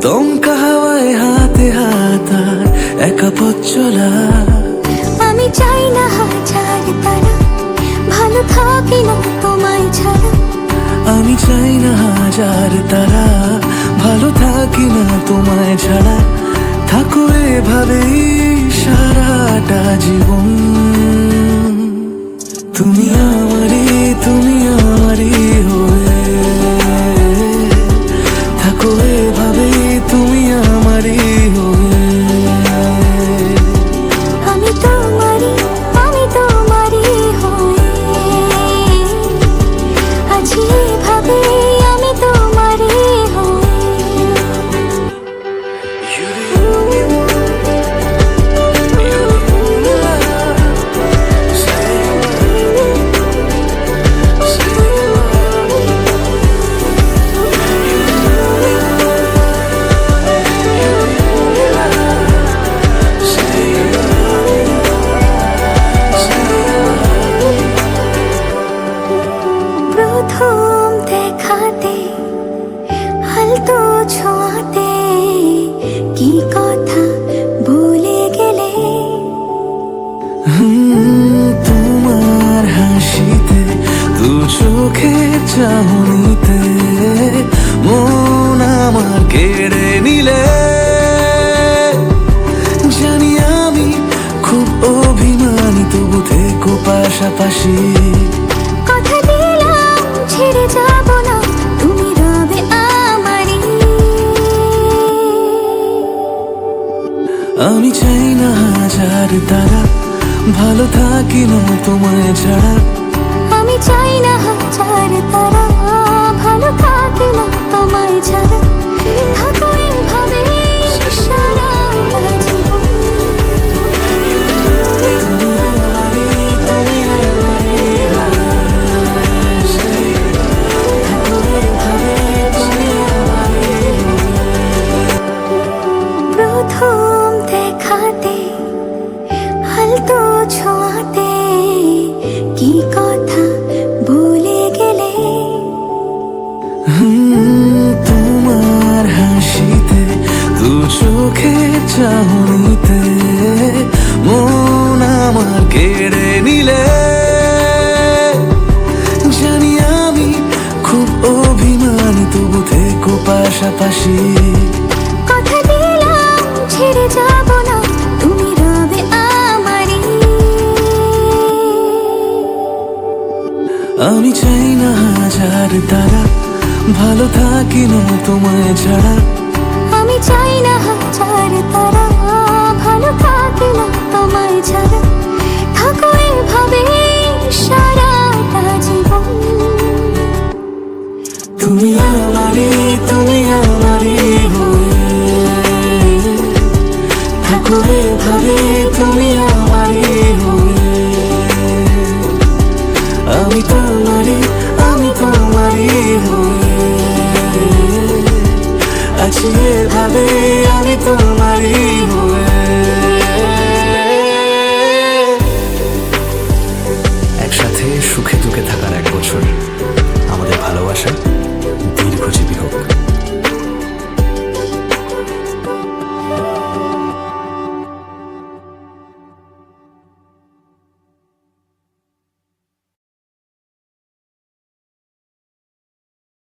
দমকা হাওয়ায় হাতে হাতার একা পথ চলা। আমি চাই না হাজার তারা ভালো থাকি না তোমায় ছাড়া। আমি চাই না হাজার তারা ভালো থাকি না তোমায় ছাড়া। থাকো এভাবেই সারাটা জীবন। তুমি প্রথম দেখাতে হালতো ছোঁয়াতে কি কথা ভুলে গেলে? তোমার হাসিতে, দু চোখে চাহনিতে মন আমার কেড়ে নিলে। জানি আমি খুব অভিমানী, তবু থেকো পাশাপাশি। ছেড়ে যাব না তুমি রবে আমারই। আমি চাই না হাজার তারা ভালো থাকি না তোমায় ছাড়া। আমি চাই না হাজার প্রথম দেখাতে হালতো ছোঁয়াতে, কি কথা ভুলে গেলে? তোমার হাসিতে, দু চোখে চাহনিতে, মন আমার কেড়ে নিলে। জানি আমি খুব অভিমানী, তবু থেকো পাশাপাশি। ছেড়ে যাব না তুমি রবে আমারি আমি চাই না হাজার তারা ভালো থাকি না তোমায় ছাড়া। আমি চাই না হাজার তারা ভালো থাকি না তোমায় ছাড়া। আমি তোমারি আমি তোমারি আছি এভাবে আমি তোমারি